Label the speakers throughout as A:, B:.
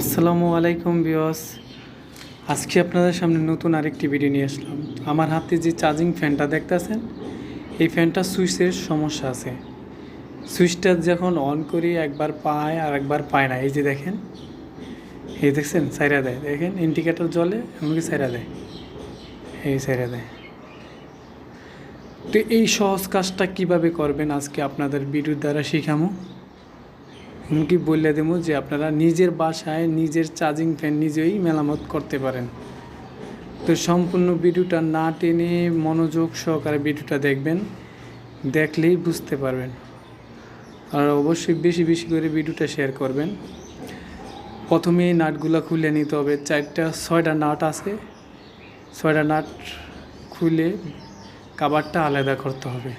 A: আসসালামু আলাইকুম বিয়স আজকে আপনাদের সামনে নতুন আরেকটি ভিডিও নিয়ে আসলাম। আমার হাতে যে চার্জিং ফ্যানটা দেখতেছেন, এই ফ্যানটা সুইচের সমস্যা আছে। সুইচটা যখন অন করি, একবার পায় আর একবার পায় না। এই যে দেখেন, এই দেখছেন, সাইরা দেয়। দেখেন ইন্ডিকেটর জলে এমনকি সাইরা দেয়। এই সাইরা দেয়। তো এই সহজ কাজটা কীভাবে করবেন আজকে আপনাদের ভিডিওর দ্বারা শিখামো? এমনকি বললে দেবো যে আপনারা নিজের বাসায় নিজের চার্জিং ফ্যান নিজেই মেরামত করতে পারেন। তো সম্পূর্ণ ভিডিওটা না টেনে মনোযোগ সহকারে ভিডিওটা দেখবেন, দেখলেই বুঝতে পারবেন। আর অবশ্যই বেশি বেশি করে ভিডিওটা শেয়ার করবেন। প্রথমে এই নাটগুলো খুলে নিতে হবে। চারটা, ছয়টা নাট আছে। ছয়টা নাট খুলে কাবারটা আলাদা করতে হবে।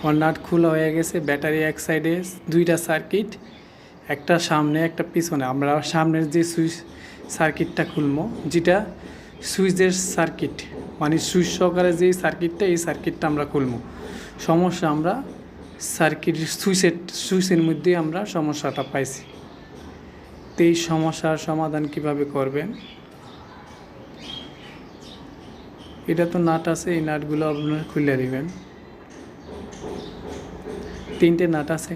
A: আমার নাট খোলা হয়ে গেছে, ব্যাটারি এক সাইডে, দুইটা সার্কিট একটা সামনে, একটা পিছনে। আমরা সামনের যে সুইচ সার্কিটটা খুলবো, যেটা সুইচের সার্কিট মানে সুইচ সহকারে যে সার্কিটটা এই সার্কিটটা আমরা খুলবো। সমস্যা, আমরা সার্কিট সুইচের সুইচের মধ্যে আমরা সমস্যাটা পাইছি। তো এই সমস্যার সমাধান কীভাবে করবেন? এটা তো নাট আছে, এই নাটগুলো আপনারা খুলে দিবেন। তিনটে নাট আছে।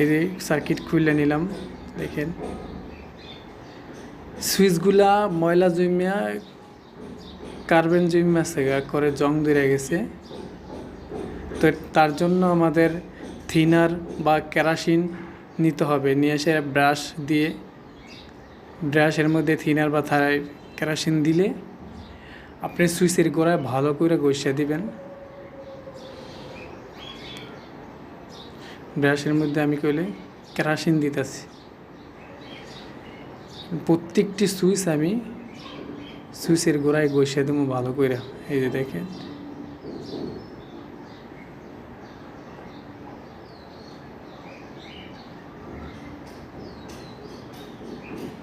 A: এই যে সার্কিট খুলে নিলাম, দেখেন। সুইচগুলা ময়লা জমিয়া, কার্বন জমিয়া সেগা করে জং ধরে গেছে। তো তার জন্য আমাদের থিনার বা কেরাসিন নিতে হবে। নিয়ে এসে ব্রাশ দিয়ে, ব্রাশের মধ্যে থিনার বা থারাই কেরাসিন দিলে আপনি সুইচের গোড়ায় ভালো করে গসিয়ে দিবেন। ব্রাশের মধ্যে আমি কইলে কেরাসিন দিতেছি। প্রত্যেকটি সুইচ আমি সুইচের গোড়ায় গসিয়ে দেবো ভালো করে। এই যে দেখেন।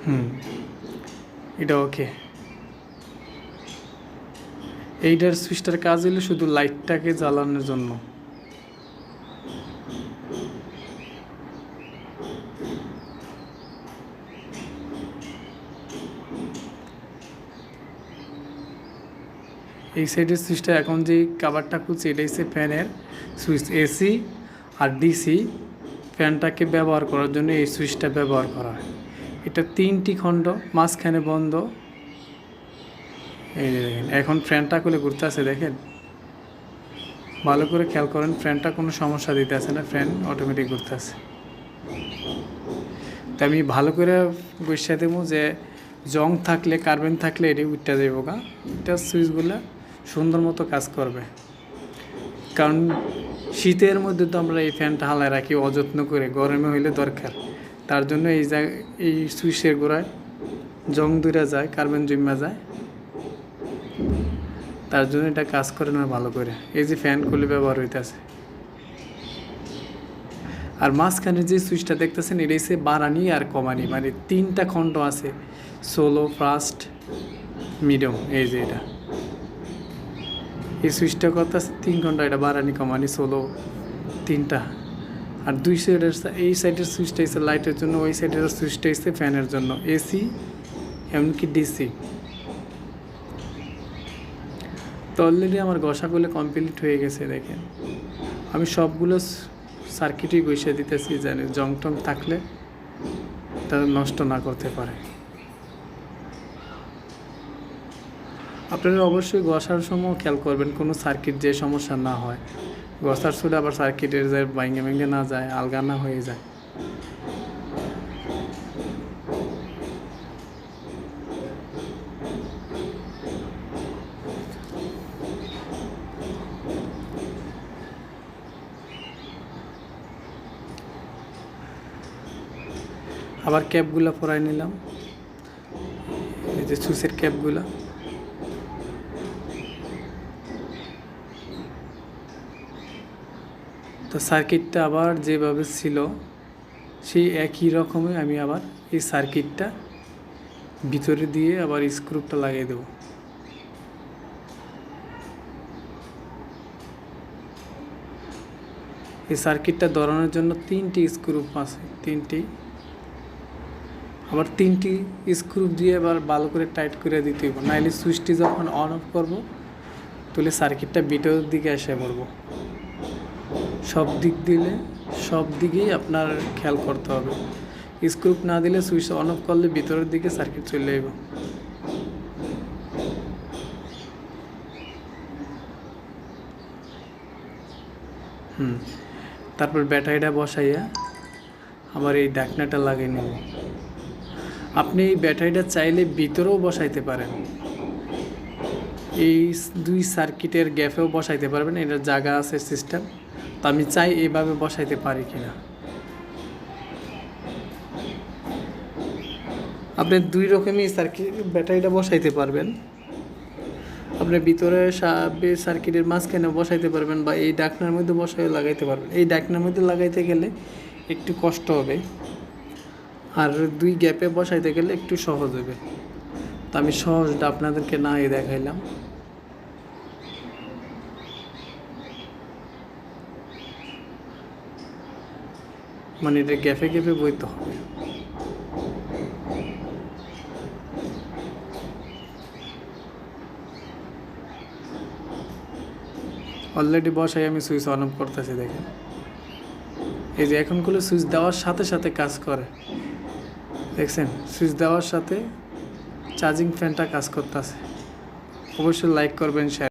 A: হুম, এটা ওকে। এইটার সুইচটার কাজ হলো শুধু লাইটটাকে জ্বালানোর জন্য। এই সাইডের সুইচটা এখন যে কাভারটা খুলছে এটা হচ্ছে ফ্যানের সুইচ এসি আর ডিসি ফ্যানটাকে ব্যবহার করার জন্য এই সুইচটা ব্যবহার করা হয়। এটা তিনটি খণ্ড, মাঝখানে বন্ধ এই যে দেখেন এখন ফ্যানটা খুলে ঘুরতে আছে, দেখেন। ভালো করে খেয়াল করেন, ফ্যানটা কোনো সমস্যা দিতে আছে না, ফ্যান অটোমেটিক ঘুরতে আছে। তো আমি ভালো করে বসিয়ে দেবো যে, জং থাকলে, কার্বেন থাকলে এটি উঠতে দেবো গা। এটা সুইচগুলো সুন্দর মতো কাজ করবে। কারণ শীতের মধ্যে তো আমরা এই ফ্যানটা হালায় রাখি, অযত্ন করে, গরমে হইলে দরকার। তার জন্য এই জায়গা এই সুইচের গোড়ায় জং দূরে যায়, কার্বন জমা যায়। তার জন্য এটা কাজ করে না ভালো করে। এই যে ফ্যান খুলে ব্যবহার হইতেছে। আর মাঝখানে যে সুইচটা দেখতেছেন, এটা হচ্ছে বাড়ানি আর কমানি মানে তিনটা খণ্ড আছে। সোলো ফার্স্ট মিডিয়াম এই যে এটা। এই সুইচটা করতেছে, তিন ঘণ্টা এটা বাড়ানি কমানি সোলো তিনটা। আর দুই সাইডের এই সাইডের সুইচটা হচ্ছে লাইটের জন্য, ওই সাইডের সুইচটা হচ্ছে ফ্যানের জন্য এসি এমনকি ডিসি তো অলরেডি আমার ঘষাগুলো কমপ্লিট হয়ে গেছে, দেখেন। আমি সবগুলো সার্কিটই বসিয়ে দিতেছি জানি জং টং থাকলে তারা নষ্ট না করতে পারে। আপনারা অবশ্যই গসার সময় খেয়াল করবেন, কোনো সার্কিট যে সমস্যা না হয়। গসার সুরে আবার সার্কিটের যায় ভাঙ্গে ভেঙে না যায়, আলগা না হয়ে যায়। আবার ক্যাপগুলো পরাই নিলাম। এই যে সুসের ক্যাপগুলো। তো সার্কিটটা আবার যেভাবে ছিল, সেই একই রকমই আমি আবার এই সার্কিটটা ভিতরে দিয়ে আবার স্ক্রুপটা লাগিয়ে দেবো। এই সার্কিটটা ধরানোর জন্য তিনটি স্ক্রুপ আছে, তিনটি। আবার তিনটি স্ক্রুপ দিয়ে এবার ভালো করে টাইট করে দিতে হইব। নাইলে সুইচটি যখন অন অফ করব, তাহলে সার্কিটটা ভিতরের দিকে এসে পড়ব। সব দিক দিলে, সব দিকেই আপনার খেয়াল করতে হবে। স্ক্রুপ না দিলে সুইচ অন অফ করলে ভিতরের দিকে সার্কিট চলে যাবে হুম, তারপর ব্যাটারিটা বসাইয়া আবার এই ডাকনাটা লাগিয়ে নেব। আপনি এই ব্যাটারিটা চাইলে ভিতরেও বসাইতে পারেন। এই দুই সার্কিটের গ্যাপেও বসাইতে পারবেন এটার জায়গা আছে সিস্টেম। তো আমি চাই এভাবে বসাইতে পারি কিনা। আপনি দুই রকমই সার্কিট ব্যাটারিটা বসাইতে পারবেন। আপনি ভিতরে সার্কিটের মাঝখানে বসাইতে পারবেন বা এই ডাকনার মধ্যে বসাই লাগাইতে পারবেন। এই ডাকনার মধ্যে লাগাইতে গেলে একটু কষ্ট হবে। আর দুই গ্যাপে বসাইতে গেলে একটু সহজ হবে তো আমি সহজটা আপনাদেরকে না এই দেখাইলাম। মানে এটা গ্যাপে গ্যাপে বইতে হবে। অলরেডি বসাই আমি সুইচ অন অফ করতেছি, দেখেন। এই যে এখন এখনগুলো সুইচ দেওয়ার সাথে সাথে কাজ করে। দেখছেন সুইচ দেওয়ার সাথে চার্জিং ফ্যানটা কাজ করতেছে। অবশ্যই লাইক করবেন শেয়ার